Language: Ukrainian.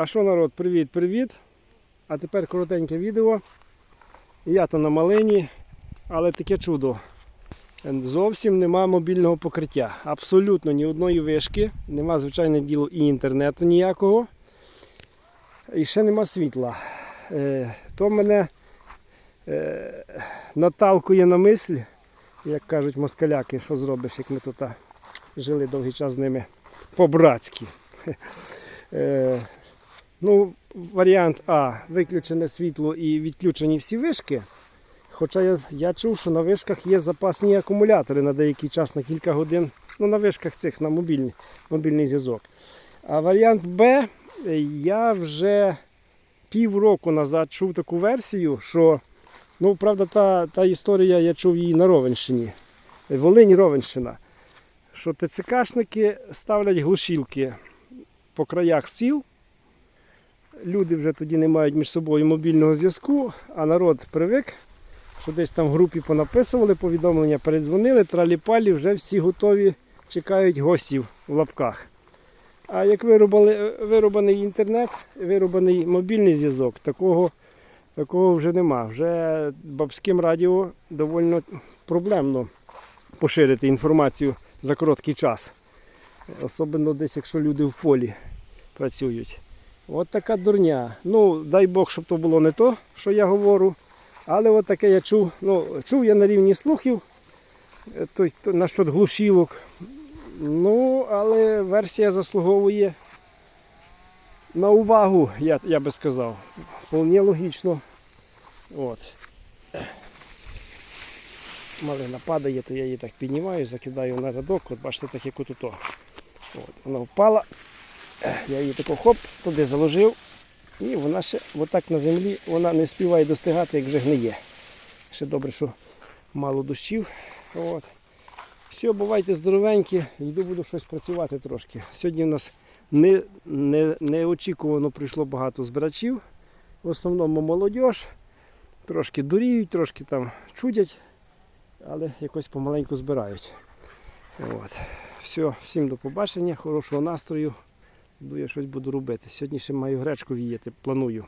А що народ, привіт-привіт. А тепер коротеньке відео. Я то на малині, але таке чудо. Зовсім нема мобільного покриття. Абсолютно ні одної вишки, нема, звичайне діло, і інтернету ніякого. І ще нема світла. Е, то мене е, наталкує на мисль, як кажуть москаляки, що зробиш, як ми тут жили довгий час з ними по-братськи. Ну, варіант А. Виключене світло і відключені всі вишки. Хоча я, я чув, що на вишках є запасні акумулятори на деякий час, на кілька годин. Ну, на вишках цих, на мобільний, мобільний зв'язок. А варіант Б, я вже півроку назад чув таку версію, що, ну, правда, та, та історія, я чув її на Ровенщині. Волинь Ровенщина. Що ТЦКшники ставлять глушілки по краях сіл. Люди вже тоді не мають між собою мобільного зв'язку, а народ привик, що десь там в групі понаписували повідомлення, передзвонили, траліпалі, вже всі готові, чекають гостів в лапках. А як вирубали, вирубаний інтернет, вирубаний мобільний зв'язок, такого, такого вже нема. Вже бабським радіо доволі проблемно поширити інформацію за короткий час. Особливо десь, якщо люди в полі працюють. От така дурня. Ну, дай Бог, щоб то було не то, що я говорю. Але от таке я чув. Ну, чув я на рівні слухів е, то, то, насчет глушілок. Ну, але версія заслуговує на увагу, я, я би сказав. Вполне логічно. От. Малина падає, то я її так піднімаю, закидаю на рядок. От бачите, так як. От, вона впала. Я її тако хоп, туди заложив. І вона ще отак на землі вона не співає достигати, як вже гниє. Ще добре, що мало дощів. От. Все, бувайте здоровенькі, йду буду щось працювати трошки. Сьогодні у нас не, не, неочікувано прийшло багато збирачів. В основному молодь. Трошки дуріють, трошки там чудять, але якось помаленьку збирають. От. Все, всім до побачення, хорошого настрою. Йду я щось буду робити. Сьогодні ще маю гречку віяти, планую.